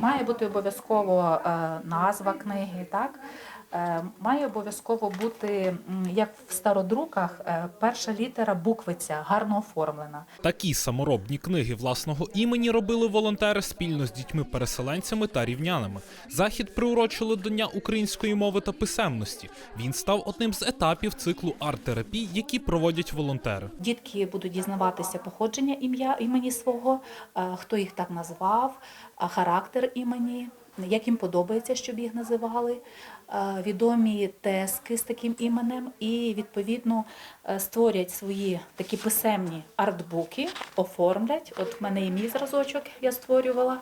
Має бути обов'язково е, назва книги, так? Е, Має обов'язково бути, як в стародруках, е, перша літера буквиця гарно оформлена. Такі саморобні книги власного імені робили волонтери спільно з дітьми-переселенцями та рівнянами. Захід приурочили до Дня української мови та писемності. Він став одним з етапів циклу арт-терапій, які проводять волонтери. Дітки будуть дізнаватися походження ім'я імені свого, хто їх так назвав, а імені, як їм подобається, щоб їх називали, е, відомі тески з таким іменем, і відповідно е, створять свої такі писемні артбуки, оформлять. От в мене і мій зразочок я створювала.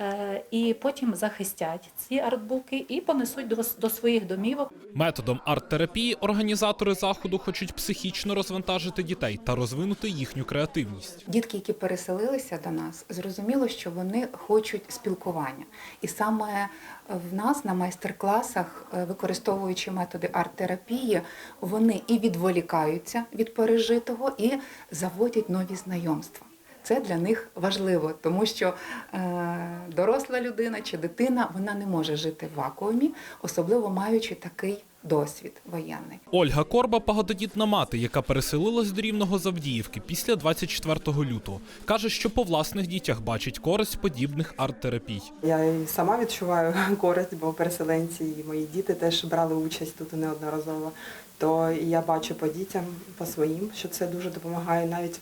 Е, І потім захистять ці артбуки і понесуть до, до своїх домівок. Методом арт-терапії організатори заходу хочуть психічно розвантажити дітей та розвинути їхню креативність. Дітки, які переселилися до нас, зрозуміло, що вони хочуть спілкування. І саме в нас на майстер-класах, е, використовуючи методи арт-терапії, вони і відволікаються від пережитого, і заводять нові знайомства. Це для них важливо, тому що е, доросла людина чи дитина вона не може жити в вакуумі, особливо маючи такий досвід воєнний. Ольга Корба багатодітна мати, яка переселилась до рівного Завдіївки після 24 лютого, каже, що по власних дітях бачить користь подібних арт-терапій. Я і сама відчуваю користь, бо переселенці і мої діти теж брали участь тут неодноразово. То я бачу по дітям, по своїм, що це дуже допомагає. Навіть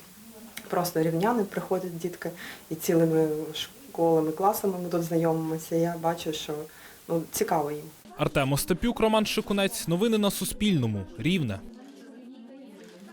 просто рівняни приходять дітки і цілими школами, класами ми тут знайомимося. Я бачу, що ну, цікаво їм. Артем Остапюк, Роман Шикунець. Новини на Суспільному. Рівне.